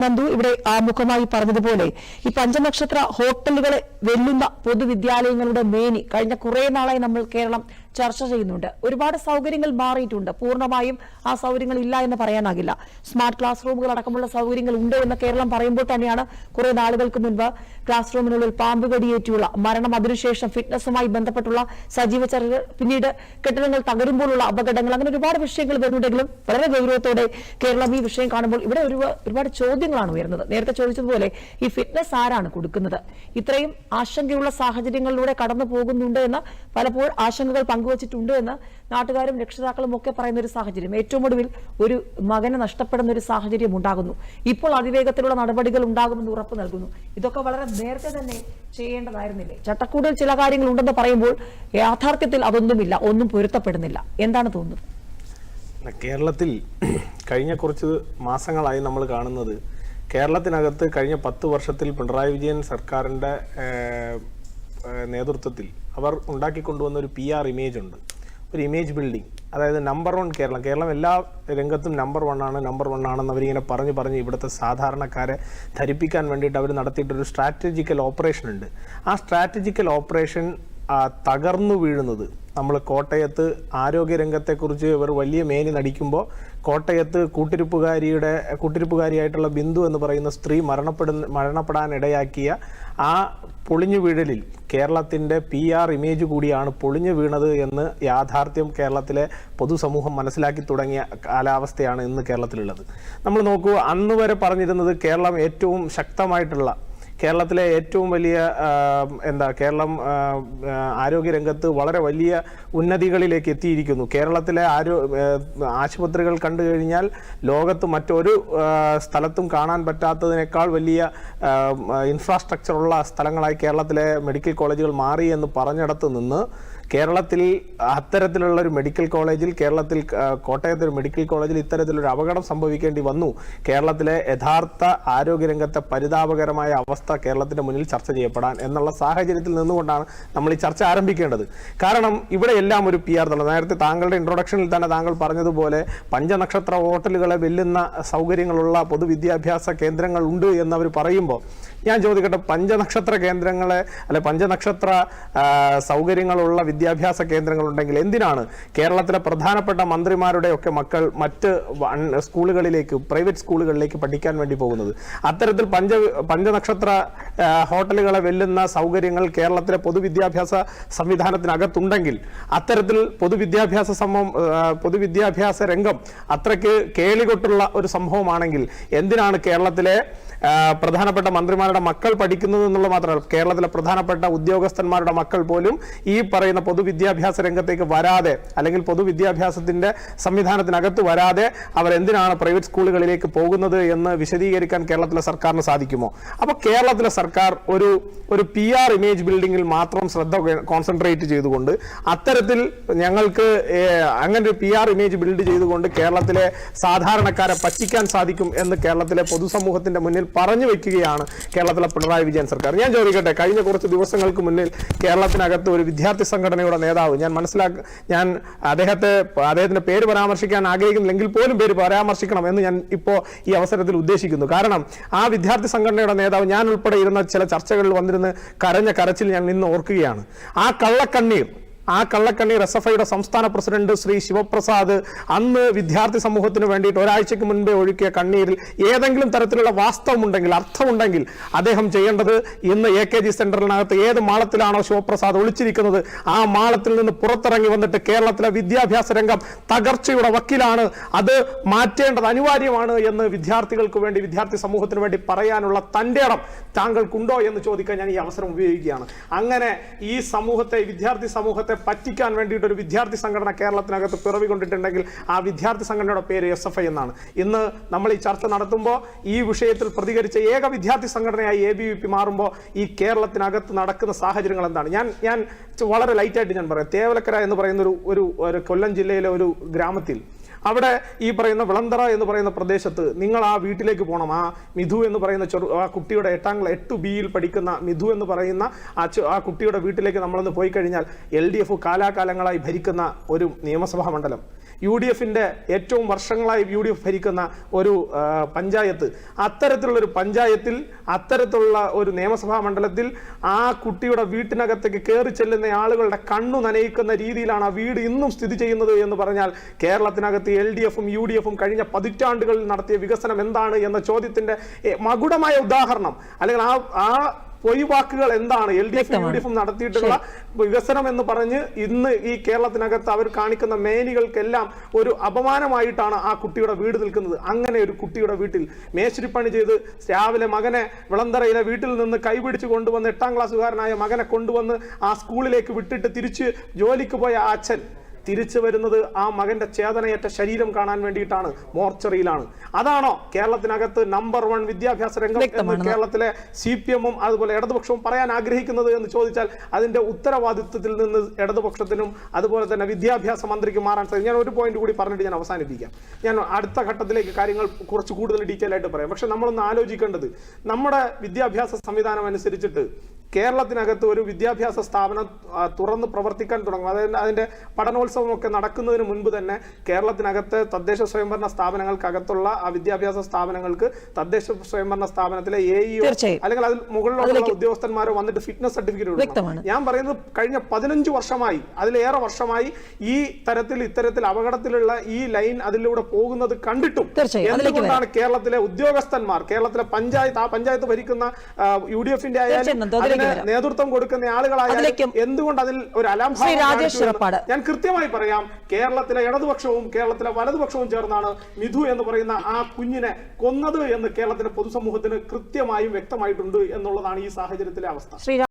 നന്ദു ഇവിടെ ആമുഖമായി പറഞ്ഞതുപോലെ ഈ പഞ്ചനക്ഷത്ര ഹോട്ടലുകളെ വെല്ലുന്ന പൊതുവിദ്യാലയങ്ങളുടെ മേനി കഴിഞ്ഞ കുറെ നാളായി നമ്മൾ കേരളം ചർച്ച ചെയ്യുന്നുണ്ട്. ഒരുപാട് സൗകര്യങ്ങൾ മാറിയിട്ടുണ്ട്. പൂർണമായും ആ സൗകര്യങ്ങൾ ഇല്ല എന്ന് പറയാനാകില്ല. സ്മാർട്ട് ക്ലാസ് റൂമുകൾ അടക്കമുള്ള സൗകര്യങ്ങൾ ഉണ്ട് എന്ന് കേരളം പറയുമ്പോൾ തന്നെയാണ് കുറെ നാളുകൾക്ക് മുൻപ് ക്ലാസ് റൂമിനുള്ളിൽ പാമ്പ് കടിയേറ്റുള്ള മരണം അതിനുശേഷം ഫിറ്റ്നസുമായി ബന്ധപ്പെട്ടുള്ള സജീവ ചർച്ചകൾ പിന്നീട് കെട്ടിടങ്ങൾ തകരുമ്പോഴുള്ള അപകടങ്ങൾ അങ്ങനെ ഒരുപാട് വിഷയങ്ങൾ വരുന്നുണ്ടെങ്കിലും വളരെ ഗൗരവത്തോടെ കേരളം ഈ വിഷയം കാണുമ്പോൾ ഇവിടെ ഒരു ഒരുപാട് ചോദ്യങ്ങളാണ് ഉയർന്നത്. നേരത്തെ ചോദിച്ചതുപോലെ ഈ ഫിറ്റ്നസ് ആരാണ് കൊടുക്കുന്നത്? ഇത്രയും ആശങ്കയുള്ള സാഹചര്യങ്ങളിലൂടെ കടന്നു പോകുന്നുണ്ട് എന്ന് പലപ്പോഴും ആശങ്കകൾ പങ്കുവച്ചിട്ടുണ്ട് എന്ന് നാട്ടുകാരും രക്ഷിതാക്കളും ഒക്കെ പറയുന്ന ഒരു സാഹചര്യം. ഏറ്റവും ഒടുവിൽ ഒരു മകനെ നഷ്ടപ്പെടുന്ന ഒരു സാഹചര്യം ഉണ്ടാകുന്നു. ഇപ്പോൾ അതിവേഗത്തിലുള്ള നടപടികൾ ഉണ്ടാകുമെന്ന് ഉറപ്പ് നൽകുന്നു. ഇതൊക്കെ വളരെ നേരത്തെ തന്നെ ചെയ്യേണ്ടതായിരുന്നില്ലേ? ചട്ടക്കൂടിൽ ചില കാര്യങ്ങൾ ഉണ്ടെന്ന് പറയുമ്പോൾ യാഥാർത്ഥ്യത്തിൽ അതൊന്നുമില്ല ഒന്നും പൊരുത്തപ്പെടുന്നില്ല. എന്താണ് തോന്നുന്നത്? കേരളത്തിൽ കഴിഞ്ഞ കുറച്ച് മാസങ്ങളായി നമ്മൾ കാണുന്നത് കേരളത്തിനകത്ത് കഴിഞ്ഞ പത്ത് വർഷത്തിൽ പിണറായി വിജയൻ സർക്കാരിന്റെ നേതൃത്വത്തിൽ അവർ ഉണ്ടാക്കിക്കൊണ്ടുവന്ന ഒരു പി ആർ ഇമേജ് ഉണ്ട്. ഒരു ഇമേജ് ബിൽഡിംഗ് അതായത് നമ്പർ വൺ കേരളം. കേരളം എല്ലാ രംഗത്തും നമ്പർ വൺ ആണ് നമ്പർ വൺ ആണെന്ന് അവരിങ്ങനെ പറഞ്ഞ് പറഞ്ഞ് ഇവിടുത്തെ സാധാരണക്കാരെ ധരിപ്പിക്കാൻ വേണ്ടിയിട്ട് അവർ നടത്തിയിട്ടൊരു സ്ട്രാറ്റജിക്കൽ ഓപ്പറേഷൻ ഉണ്ട്. ആ സ്ട്രാറ്റജിക്കൽ ഓപ്പറേഷൻ തകർന്നു വീഴുന്നത് നമ്മൾ കോട്ടയത്ത് ആരോഗ്യരംഗത്തെക്കുറിച്ച് ഇവർ വലിയ മേനി നടിക്കുമ്പോൾ കോട്ടയത്ത് കൂട്ടിരിപ്പുകാരിയുടെ കൂട്ടിരിപ്പുകാരിയായിട്ടുള്ള ബിന്ദു എന്ന് പറയുന്ന സ്ത്രീ മരണപ്പെടുന്ന മരണപ്പെടാനിടയാക്കിയ ആ പൊളിഞ്ഞു വീഴലിൽ കേരളത്തിന്റെ പി ആർ ഇമേജ് കൂടിയാണ് പൊളിഞ്ഞു വീണത് എന്ന് യാഥാർത്ഥ്യം കേരളത്തിലെ പൊതുസമൂഹം മനസ്സിലാക്കി തുടങ്ങിയ കാലാവസ്ഥയാണ് ഇന്ന് കേരളത്തിലുള്ളത്. നമ്മൾ നോക്കൂ അന്ന് വരെ പറഞ്ഞിരുന്നത് കേരളം ഏറ്റവും ശക്തമായിട്ടുള്ള കേരളത്തിലെ ഏറ്റവും വലിയ എന്താ കേരളം ആരോഗ്യരംഗത്ത് വളരെ വലിയ ഉന്നതികളിലേക്ക് എത്തിയിരിക്കുന്നു. കേരളത്തിലെ ആരോ ആശുപത്രികൾ കണ്ടു കഴിഞ്ഞാൽ ലോകത്ത് മറ്റൊരു സ്ഥലത്തും കാണാൻ പറ്റാത്തതിനേക്കാൾ വലിയ ഇൻഫ്രാസ്ട്രക്ചറുള്ള സ്ഥലങ്ങളായി കേരളത്തിലെ മെഡിക്കൽ കോളേജുകൾ മാറി എന്ന് പറഞ്ഞിടത്ത് നിന്ന് കേരളത്തിൽ അത്തരത്തിലുള്ള ഒരു മെഡിക്കൽ കോളേജിൽ കേരളത്തിൽ കോട്ടയത്തെ ഒരു മെഡിക്കൽ കോളേജിൽ ഇത്തരത്തിലൊരു അപകടം സംഭവിക്കേണ്ടി വന്നു. കേരളത്തിലെ യഥാർത്ഥ ആരോഗ്യരംഗത്തെ പരിതാപകരമായ അവസ്ഥ കേരളത്തിന്റെ മുന്നിൽ ചർച്ച ചെയ്യപ്പെടാൻ എന്നുള്ള സാഹചര്യത്തിൽ നിന്നുകൊണ്ടാണ് നമ്മൾ ഈ ചർച്ച ആരംഭിക്കേണ്ടത്. കാരണം ഇവിടെ എല്ലാം ഒരു പി ആർ തല നേരത്തെ താങ്കളുടെ ഇൻട്രൊഡക്ഷനിൽ തന്നെ താങ്കൾ പറഞ്ഞതുപോലെ പഞ്ചനക്ഷത്ര ഹോട്ടലുകളെ വെല്ലുന്ന സൗകര്യങ്ങളുള്ള പൊതുവിദ്യാഭ്യാസ കേന്ദ്രങ്ങൾ ഉണ്ട് എന്നവർ പറയുമ്പോൾ ഞാൻ ചോദിക്കട്ടെ പഞ്ചനക്ഷത്ര കേന്ദ്രങ്ങളെ അല്ലെ പഞ്ചനക്ഷത്ര സൗകര്യങ്ങളുള്ള സൗകര്യങ്ങളുള്ള വിദ്യാഭ്യാസ കേന്ദ്രങ്ങളുണ്ടെങ്കിൽ എന്തിനാണ് കേരളത്തിലെ പ്രധാനപ്പെട്ട മന്ത്രിമാരുടെ ഒക്കെ മക്കൾ മറ്റ് സ്കൂളുകളിലേക്ക് പ്രൈവറ്റ് സ്കൂളുകളിലേക്ക് പഠിക്കാൻ വേണ്ടി പോകുന്നത്? അത്തരത്തിൽ പഞ്ച പഞ്ചനക്ഷത്ര ഹോട്ടലുകളെ വെല്ലുന്ന സൗകര്യങ്ങൾ കേരളത്തിലെ പൊതുവിദ്യാഭ്യാസ സംവിധാനത്തിനകത്തുണ്ടെങ്കിൽ അത്തരത്തിൽ പൊതുവിദ്യാഭ്യാസ സംഭവം പൊതുവിദ്യാഭ്യാസ രംഗം അത്രയ്ക്ക് കേളികൊട്ടുള്ള ഒരു സംഭവമാണെങ്കിൽ എന്തിനാണ് കേരളത്തിലെ പ്രധാനപ്പെട്ട മന്ത്രിമാരുടെ മക്കൾ പഠിക്കുന്നത് എന്നുള്ളത് മാത്രമല്ല കേരളത്തിലെ പ്രധാനപ്പെട്ട ഉദ്യോഗസ്ഥന്മാരുടെ മക്കൾ പോലും ഈ പറയുന്ന പൊതുവിദ്യാഭ്യാസ രംഗത്തേക്ക് വരാതെ അല്ലെങ്കിൽ പൊതുവിദ്യാഭ്യാസത്തിന്റെ സംവിധാനത്തിനകത്ത് വരാതെ അവർ എന്തിനാണ് പ്രൈവറ്റ് സ്കൂളുകളിലേക്ക് പോകുന്നത് എന്ന് വിശദീകരിക്കാൻ കേരളത്തിലെ സർക്കാരിന് സാധിക്കുമോ? അപ്പോൾ കേരളത്തിലെ സർക്കാർ ഒരു ഒരു പി ആർ ഇമേജ് ബിൽഡിങ്ങിൽ മാത്രം ശ്രദ്ധ കോൺസെൻട്രേറ്റ് ചെയ്തുകൊണ്ട് അത്തരത്തിൽ ഞങ്ങൾക്ക് അങ്ങനെ ഒരു പി ആർ ഇമേജ് ബിൽഡ് ചെയ്തുകൊണ്ട് കേരളത്തിലെ സാധാരണക്കാരെ പറ്റിക്കാൻ സാധിക്കും എന്ന് കേരളത്തിലെ പൊതുസമൂഹത്തിന്റെ മുന്നിൽ പറഞ്ഞു വെക്കുകയാണ് കേരളത്തിലെ പിണറായി വിജയൻ സർക്കാർ. ഞാൻ ചോദിക്കട്ടെ കഴിഞ്ഞ കുറച്ച് ദിവസങ്ങൾക്ക് മുന്നിൽ കേരളത്തിനകത്ത് ഒരു വിദ്യാർത്ഥി സംഘടനയുടെ നേതാവ് ഞാൻ മനസ്സിലാക്ക ഞാൻ അദ്ദേഹത്തെ അദ്ദേഹത്തിന്റെ പേര് പരാമർശിക്കാൻ ആഗ്രഹിക്കുന്നില്ലെങ്കിൽ പോലും പേര് പരാമർശിക്കണം എന്ന് ഞാൻ ഇപ്പോൾ ഈ അവസരത്തിൽ ഉദ്ദേശിക്കുന്നു. കാരണം ആ വിദ്യാർത്ഥി സംഘടനയുടെ നേതാവ് ഞാൻ ഉൾപ്പെടെ ഇരുന്ന ചില ചർച്ചകളിൽ വന്നിരുന്ന് കരഞ്ഞ കരച്ചിൽ ഞാൻ ഇന്ന് ഓർക്കുകയാണ്. ആ കള്ളക്കണ്ണീർ ആ കള്ളക്കണ്ണീർ എസ് എഫ് ഐയുടെ സംസ്ഥാന പ്രസിഡന്റ് ശ്രീ ശിവപ്രസാദ് അന്ന് വിദ്യാർത്ഥി സമൂഹത്തിന് വേണ്ടിയിട്ട് ഒരാഴ്ചയ്ക്ക് മുൻപേ ഒഴുക്കിയ കണ്ണീരിൽ ഏതെങ്കിലും തരത്തിലുള്ള വാസ്തവമുണ്ടെങ്കിൽ അർത്ഥമുണ്ടെങ്കിൽ അദ്ദേഹം ചെയ്യേണ്ടത് ഇന്ന് എ കെ ജി സെന്ററിനകത്ത് ഏത് മാളത്തിലാണോ ശിവപ്രസാദ് ഒളിച്ചിരിക്കുന്നത് ആ മാളത്തിൽ നിന്ന് പുറത്തിറങ്ങി വന്നിട്ട് കേരളത്തിലെ വിദ്യാഭ്യാസ രംഗം തകർച്ചയുടെ വക്കിലാണ്. അത് മാറ്റേണ്ടത് അനിവാര്യമാണ് എന്ന് വിദ്യാർത്ഥികൾക്ക് വേണ്ടി വിദ്യാർത്ഥി സമൂഹത്തിന് വേണ്ടി പറയാനുള്ള തന്റെ ഇടം താങ്കൾക്കുണ്ടോ എന്ന് ചോദിക്കാൻ ഞാൻ ഈ അവസരം ഉപയോഗിക്കുകയാണ്. അങ്ങനെ ഈ സമൂഹത്തെ വിദ്യാർത്ഥി സമൂഹത്തെ പറ്റിക്കാൻ വേണ്ടിയിട്ട് ഒരു വിദ്യാർത്ഥി സംഘടന കേരളത്തിനകത്ത് പിറവി കൊണ്ടിട്ടുണ്ടെങ്കിൽ ആ വിദ്യാർത്ഥി സംഘടനയുടെ പേര് എസ് എഫ് ഐ എന്നാണ്. ഇന്ന് നമ്മൾ ഈ ചർച്ച നടത്തുമ്പോൾ ഈ വിഷയത്തിൽ പ്രതികരിച്ച ഏക വിദ്യാർത്ഥി സംഘടനയായി എ ബി വി പി മാറുമ്പോൾ ഈ കേരളത്തിനകത്ത് നടക്കുന്ന സാഹചര്യങ്ങൾ എന്താണ്? ഞാൻ ഞാൻ വളരെ ലൈറ്റായിട്ട് ഞാൻ പറയാം. തേവലക്കര എന്ന് പറയുന്ന ഒരു ഒരു കൊല്ലം ജില്ലയിലെ ഒരു ഗ്രാമത്തിൽ അവിടെ ഈ പറയുന്ന വിളന്തറ എന്ന് പറയുന്ന പ്രദേശത്ത് നിങ്ങൾ ആ വീട്ടിലേക്ക് പോകണം ആ മിഥു എന്ന് പറയുന്ന ചെറു ആ കുട്ടിയുടെ എട്ടാം ക്ലാസ് എട്ട് ബിയിൽ പഠിക്കുന്ന മിഥു എന്ന് പറയുന്ന ആ ആ കുട്ടിയുടെ വീട്ടിലേക്ക് നമ്മളൊന്ന് പോയി കഴിഞ്ഞാൽ എൽ ഡി എഫ് കാലാകാലങ്ങളായി ഭരിക്കുന്ന ഒരു നിയമസഭാ മണ്ഡലം. യു ഡി എഫിന്റെ ഏറ്റവും വർഷങ്ങളായി യു ഡി എഫ് ഭരിക്കുന്ന ഒരു പഞ്ചായത്ത്. അത്തരത്തിലുള്ള ഒരു പഞ്ചായത്തിൽ അത്തരത്തിലുള്ള ഒരു നിയമസഭാ മണ്ഡലത്തിൽ ആ കുട്ടിയുടെ വീട്ടിനകത്തേക്ക് കയറി ചെല്ലുന്ന ആളുകളുടെ കണ്ണു നനയിക്കുന്ന രീതിയിലാണ് ആ വീട് ഇന്നും സ്ഥിതി ചെയ്യുന്നത് എന്ന് പറഞ്ഞാൽ കേരളത്തിനകത്ത് എൽ ഡി എഫും യു ഡി എഫും കഴിഞ്ഞ പതിറ്റാണ്ടുകളിൽ നടത്തിയ വികസനം എന്താണ് എന്ന ചോദ്യത്തിന്റെ എ, മകുടമായ ഉദാഹരണം. അല്ലെങ്കിൽ ആ ആ പൊയ് വാക്കുകൾ എന്താണ്? L D F U D എഫും നടത്തിയിട്ടുള്ള വികസനം എന്ന് പറഞ്ഞ് ഇന്ന് ഈ കേരളത്തിനകത്ത് അവർ കാണിക്കുന്ന മേനികൾക്കെല്ലാം ഒരു അപമാനമായിട്ടാണ് ആ കുട്ടിയുടെ വീട് നിൽക്കുന്നത്. അങ്ങനെ ഒരു കുട്ടിയുടെ വീട്ടിൽ മേശരിപ്പണി ചെയ്ത് രാവിലെ മകനെ വിളന്തറയിലെ വീട്ടിൽ നിന്ന് കൈപിടിച്ച് കൊണ്ടുവന്ന് എട്ടാം ക്ലാസ്സുകാരനായ മകനെ കൊണ്ടുവന്ന് ആ സ്കൂളിലേക്ക് വിട്ടിട്ട് തിരിച്ച് ജോലിക്ക് പോയ അച്ഛൻ തിരിച്ചു വരുന്നത് ആ മകന്റെ ചേതനയേറ്റ ശരീരം കാണാൻ വേണ്ടിയിട്ടാണ് മോർച്ചറിയിലാണ്. അതാണോ കേരളത്തിനകത്ത് നമ്പർ വൺ വിദ്യാഭ്യാസ രംഗം എന്ന്. കേരളത്തിലെ സി പി എമ്മും അതുപോലെ ഇടതുപക്ഷവും പറയാൻ ആഗ്രഹിക്കുന്നത് എന്ന് ചോദിച്ചാൽ അതിന്റെ ഉത്തരവാദിത്വത്തിൽ നിന്ന് ഇടതുപക്ഷത്തിനും അതുപോലെ തന്നെ വിദ്യാഭ്യാസ മന്ത്രിക്ക് മാറാൻ സാധിക്കും. ഞാൻ ഒരു പോയിന്റ് കൂടി പറഞ്ഞിട്ട് ഞാൻ അവസാനിപ്പിക്കാം. ഞാൻ അടുത്ത ഘട്ടത്തിലേക്ക് കാര്യങ്ങൾ കുറച്ച് കൂടുതൽ ഡീറ്റെയിൽ ആയിട്ട് പറയാം. പക്ഷെ നമ്മളൊന്ന് ആലോചിക്കേണ്ടത് നമ്മുടെ വിദ്യാഭ്യാസ സംവിധാനം അനുസരിച്ചിട്ട് കേരളത്തിനകത്ത് ഒരു വിദ്യാഭ്യാസ സ്ഥാപനം തുറന്ന് പ്രവർത്തിക്കാൻ തുടങ്ങും. അതായത് അതിന്റെ പഠനോത്സവമൊക്കെ നടക്കുന്നതിന് മുൻപ് തന്നെ കേരളത്തിനകത്ത് തദ്ദേശ സ്വയംഭരണ സ്ഥാപനങ്ങൾക്കകത്തുള്ള ആ വിദ്യാഭ്യാസ സ്ഥാപനങ്ങൾക്ക് തദ്ദേശ സ്വയംഭരണ സ്ഥാപനത്തിലെ എ ഇ അല്ലെങ്കിൽ അതിൽ മുകളിലുള്ള ഉദ്യോഗസ്ഥന്മാരോ വന്നിട്ട് ഫിറ്റ്നസ് സർട്ടിഫിക്കറ്റ് കൊടുക്കും ഞാൻ പറയുന്നത് കഴിഞ്ഞ പതിനഞ്ച് വർഷമായി അതിലേറെ വർഷമായി ഈ തരത്തിൽ ഇത്തരത്തിൽ അപകടത്തിലുള്ള ഈ ലൈൻ അതിലൂടെ പോകുന്നത് കണ്ടിട്ടും. എന്തുകൊണ്ടാണ് കേരളത്തിലെ ഉദ്യോഗസ്ഥന്മാർ കേരളത്തിലെ പഞ്ചായത്ത് ആ പഞ്ചായത്ത് ഭരിക്കുന്ന യു ഡി എഫിന്റെ ആയാലും അതിന് നേതൃത്വം കൊടുക്കുന്ന അതിലേക്കും എന്തുകൊണ്ട് അതിൽ ഒരു അലംഭാവം. ഞാൻ കൃത്യമായി പറയാം കേരളത്തിലെ ഇടതുപക്ഷവും കേരളത്തിലെ വലതുപക്ഷവും ചേർന്നാണ് മിഥു എന്ന് പറയുന്ന ആ കുഞ്ഞിനെ കൊന്നത് എന്ന് കേരളത്തിലെ പൊതുസമൂഹത്തിന് കൃത്യമായും വ്യക്തമായിട്ടുണ്ട് എന്നുള്ളതാണ് ഈ സാഹചര്യത്തിലെ അവസ്ഥ